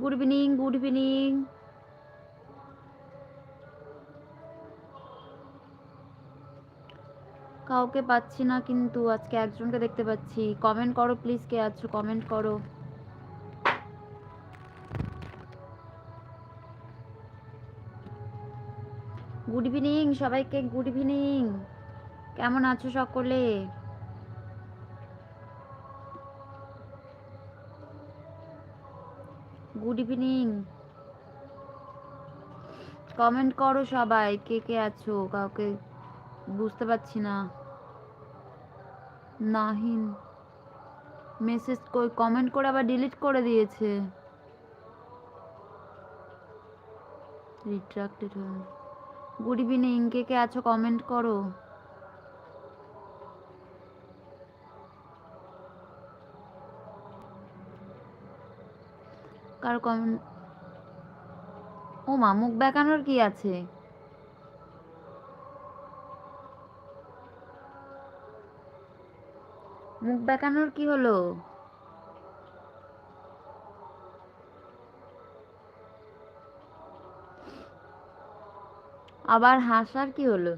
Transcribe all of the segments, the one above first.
Good evening good evening কাউকে পাচ্ছি না কিন্তু আজকে একজনকে দেখতে পাচ্ছি। কমেন্ট করো প্লিজ কে আছো কমেন্ট করো। গুড ইভিনিং সবাইকে গুড ইভিনিং কেমন আছো সকলে? Good evening. কমেন্ট করো সবাই, কে কে আছো? কাউকে বুঝতে পারছি না। নাহিন মেসেজ কই কমেন্ট করে আবার ডিলিট করে দিয়েছে। রিট্রাক্টেড হয়ে গুড ইভিনিং, কে কে আছো? কমেন্ট করো। কার কমেন্ট ও মা, মুখ বেঁকানোর কি আছে? মুখ বেঁকানোর কি হলো? আবার হাসার কি হলো?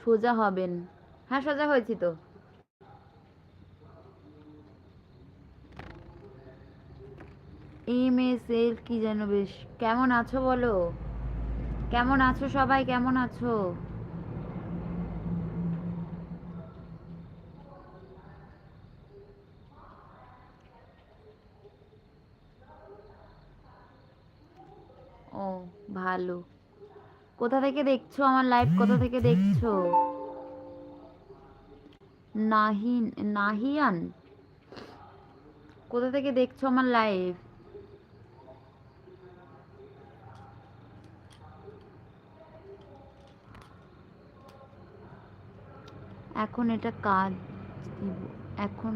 সোজা হবেন। হ্যাঁ সোজা হয়েছি তো। এম এস কি যেন বেশ। কেমন আছো বলো? কেমন আছো সবাই? কেমন আছো? ও, ভালো। কোথা থেকে দেখছ আমার লাইভ কোথা থেকে দেখছ? নাহিন নাহিয়ান? কোথা থেকে দেখছ আমার লাইভ এখন এটা কাজ এখন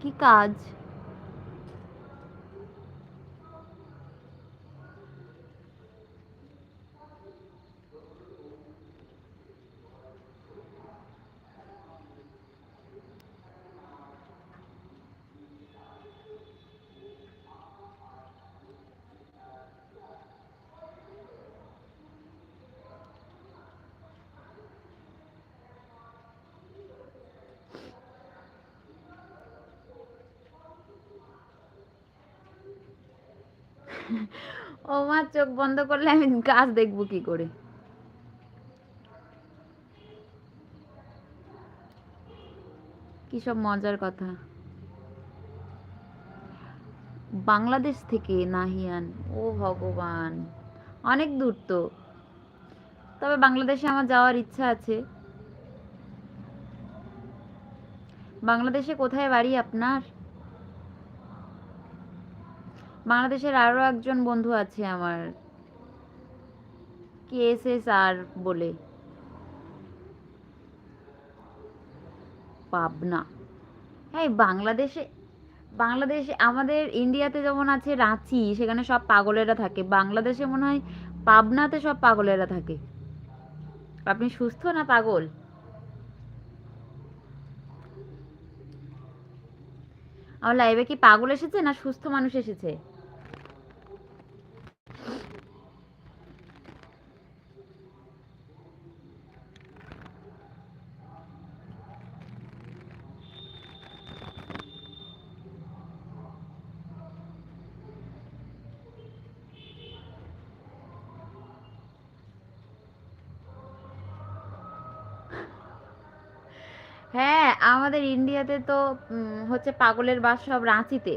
কি কাজ ও মা চোখ বন্ধ করলে আমি কাজ দেখব কি করে? কি সব মজার কথা। বাংলাদেশ থেকে নাহিয়ান, ও ভগবান, অনেক দূর তো। তবে বাংলাদেশে আমার যাওয়ার ইচ্ছা আছে। বাংলাদেশে কোথায় বাড়ি আপনার? বাংলাদেশের আরও একজন বন্ধু আছে আমার, কে এস এস বলে। পাবনা। হ্যাঁ বাংলাদেশে বাংলাদেশে আমাদের ইন্ডিয়াতে যেমন আছে রাঁচি, সেখানে সব পাগলেরা থাকে। বাংলাদেশে মনে হয় পাবনাতে সব পাগলেরা থাকে। আপনি সুস্থ না পাগল? আমার লাইভে কি পাগল এসেছে না সুস্থ মানুষ এসেছে হ্যাঁ আমাদের ইন্ডিয়াতে তো হচ্ছে পাগলের বাস সব রাঁচিতে।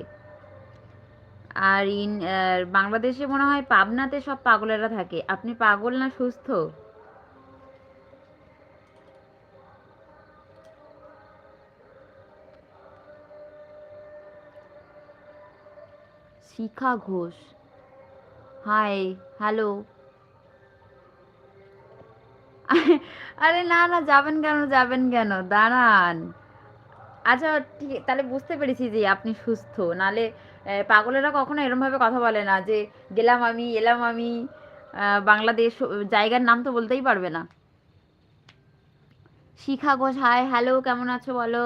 আর ইন বাংলাদেশে মনে হয় পাবনাতে সব পাগলেরা থাকে। আপনি পাগল না সুস্থ? শিখা ঘোষ। Hi, hello. আরে না না, যাবেন কেন যাবেন কেন? দাঁড়ান। আচ্ছা ঠিক, তাহলে বুঝতে পেরেছি যে আপনি সুস্থ। নালে পাগলেরা কখনো এরমভাবে কথা বলে না যে, গেলাম আমি, এলাম আমি। বাংলাদেশ জায়গার নাম তো বলতেই পারবে না। শিখা ঘোষ হাই হ্যালো কেমন আছো বলো?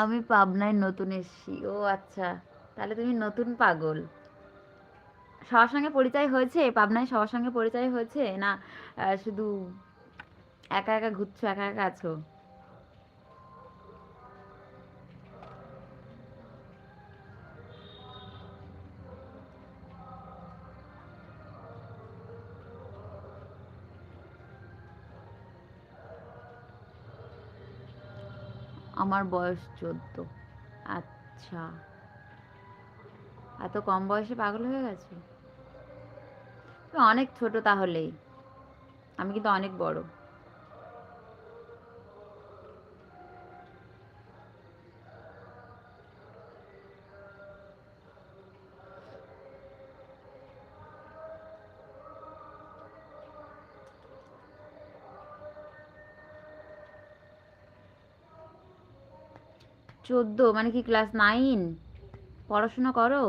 আমি পাবনায় নতুন এসেছি। ও আচ্ছা তাহলে তুমি নতুন পাগল। সবার সঙ্গে পরিচয় হয়েছে? পাবনায় সবার সঙ্গে পরিচয় হয়েছে? না শুধু একা একা ঘুরছো, একা একা আছো? আমার বয়স চোদ্দ। আচ্ছা। এত কম বয়সে পাগল হয়ে গেছে? অনেক ছোট তাহলেই। আমি কিন্তু অনেক বড়। চোদ্দ মানে কি ক্লাস নাইন পড়াশোনা করো?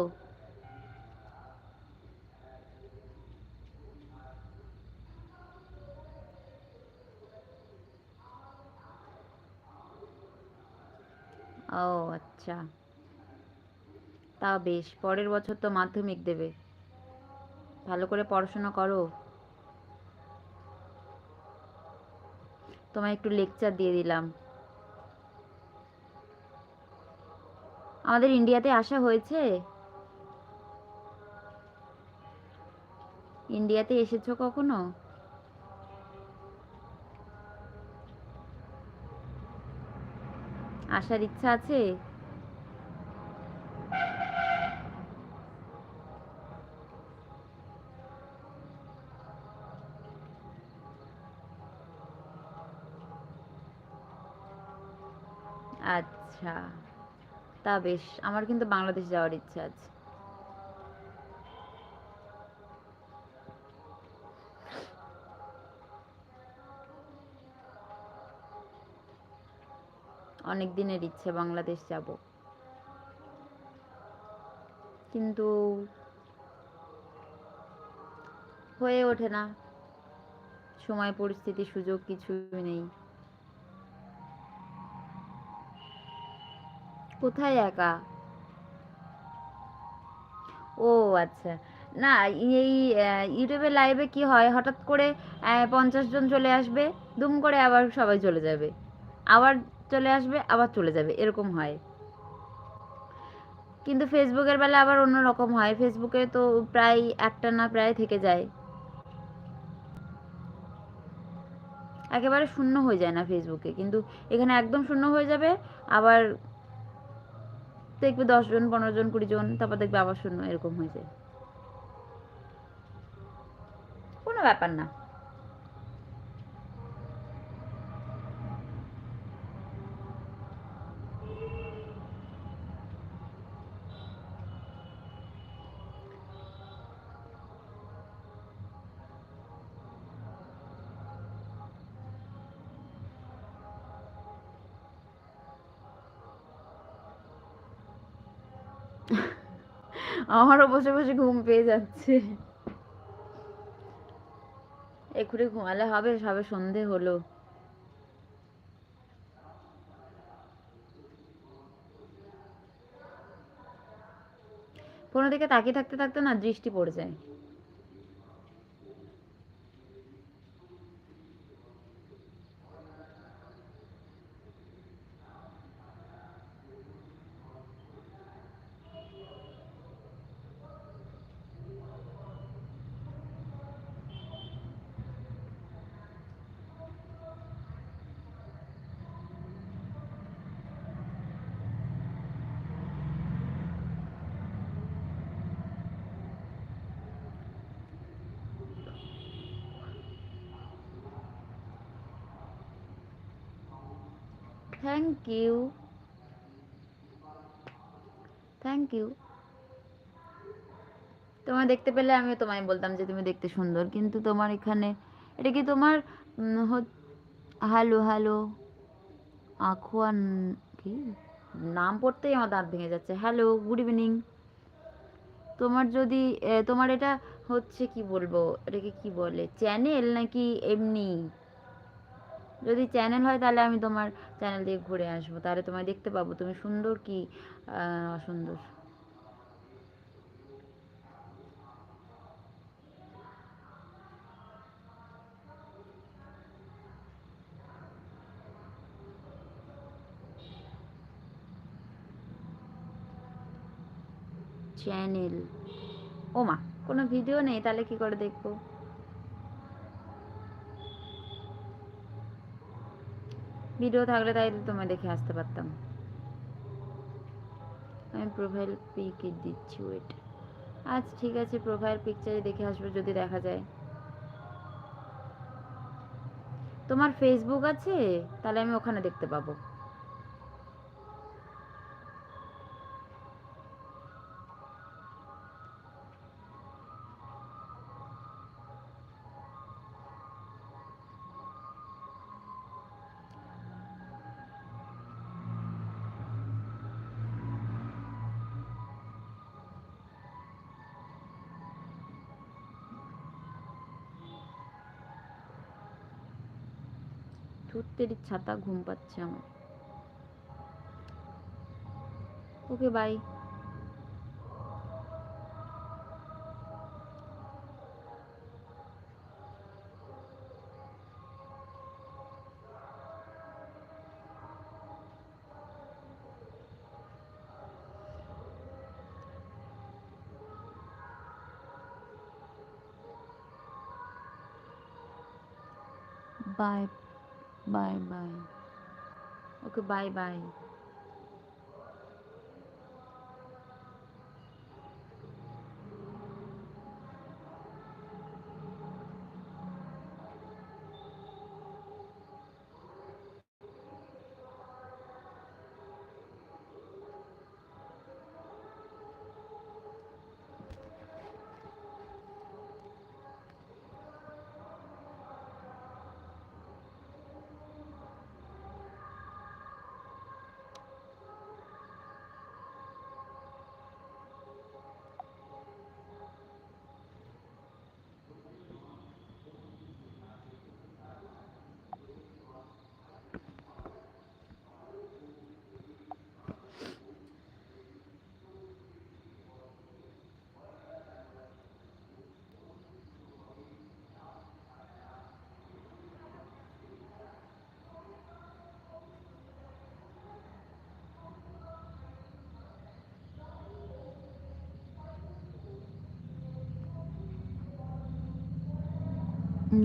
ও আচ্ছা। তা বেশ, পরের বছর তো মাধ্যমিক দেবে। ভালো করে পড়াশোনা করো। তোমায় একটু লেকচার দিয়ে দিলাম। আমাদের ইন্ডিয়াতে আসা হয়েছে? ইন্ডিয়াতে এসেছ কখনো? আসার ইচ্ছা আছে? আচ্ছা। তা বেশ, আমার কিন্তু বাংলাদেশ যাওয়ার ইচ্ছা আছে। অনেক দিনের ইচ্ছে, বাংলাদেশ যাব। কিন্তু হয়ে ওঠে না। সময়, পরিস্থিতি, সুযোগ কিছুই নেই। কোথায় একা? ও আচ্ছা। না, এই ইউটিউবে লাইভে কি হয়? হঠাৎ করে পঞ্চাশ জন চলে আসবে, দুম করে আবার সবাই চলে যাবে। আবার চলে আসবে, আবার চলে যাবে। এরকম হয়। কিন্তু ফেসবুকের বেলা আবার অন্য রকম হয়। ফেসবুকে তো প্রায় একটা না প্রায় থেকে যায়। একেবারে শূন্য হয়ে যায় না ফেসবুকে। কিন্তু এখানে একদম শূন্য হয়ে যাবে, আবার দেখবে দশ জন পনেরো জন কুড়ি জন তারপর দেখবে আবার শূন্য, এরকম হয়ে যায়। কোনো ব্যাপার না। আমারও বসে বসে ঘুম পেয়ে যাচ্ছে। এক্ষুনি ঘুমালে হবে, সবে সন্ধে হলো। কোনো দিকে তাকিয়ে থাকতে থাকতে না দৃষ্টি পড়ে যায়। থ্যাংক ইউ থ্যাংক ইউ তোমায় দেখতে পেলে আমিও তোমায় বলতাম যে তুমি দেখতে সুন্দর, কিন্তু তোমার এখানে, এটা কি তোমার হ্যালো হ্যালো আখওয়ান কি? নাম পড়তেই আমার দাঁত ভেঙে যাচ্ছে। Hello, good evening. তোমার যদি তোমার এটা হচ্ছে কি বলব? এটাকে কি বলে? চ্যানেল নাকি এমনি? যদি চ্যানেল হয় তাহলে আমি তোমার চ্যানেল দিয়ে ঘুরে আসব। তাহলে তোমায় দেখতে পাবো তুমি সুন্দর কি অসুন্দর। চ্যানেল ওমা, কোনো ভিডিও নেই, তাহলে কি করে দেখব? ভিডিও থাকলে তাই তোমায় দেখে আসতে পারতাম। আমি প্রোফাইল পিক দিচ্ছি ওয়েট আচ্ছা ঠিক আছে প্রোফাইল পিকচারে দেখে আসব যদি দেখা যায়। তোমার ফেসবুক আছে? তাহলে আমি ওখানে দেখতে পাবো। ধুত্তের ছাতা ঘুম পাচ্ছে আমার। Okay bye bye bye bye okay bye bye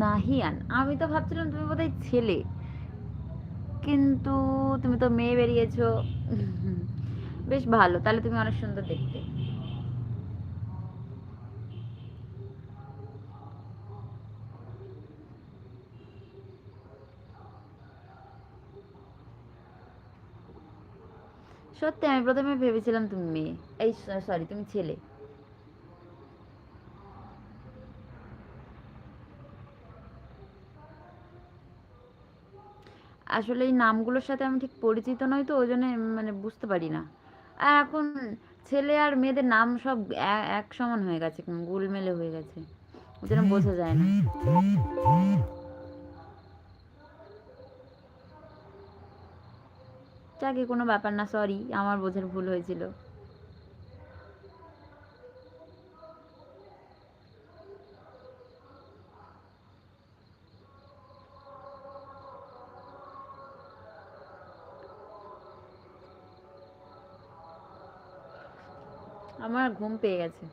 Nahiyan, আমি তো ভাবছিলাম তুমি বোধহয় ছেলে। কিন্তু তুমি তো মেয়ে বেরিয়েছো। বেশ ভালো, তাহলে তুমি অনেক সুন্দর দেখতে। সত্যি, আমি প্রথমে ভেবেছিলাম তুমি মেয়ে। এই সরি তুমি ছেলে। আসলে এই নামগুলোর সাথে আমি ঠিক পরিচিত নই তো ওই জন্য মানে বুঝতে পারি না। আর এখন ছেলে আর মেয়েদের নাম সব এক সমান হয়ে গেছে গোলমেলে হয়ে গেছে। ওই জন্য বোঝা যায় না। যাকে কোনো ব্যাপার না সরি আমার বোঝার ভুল হয়েছিল। আমার ঘুম পেয়ে গেছে।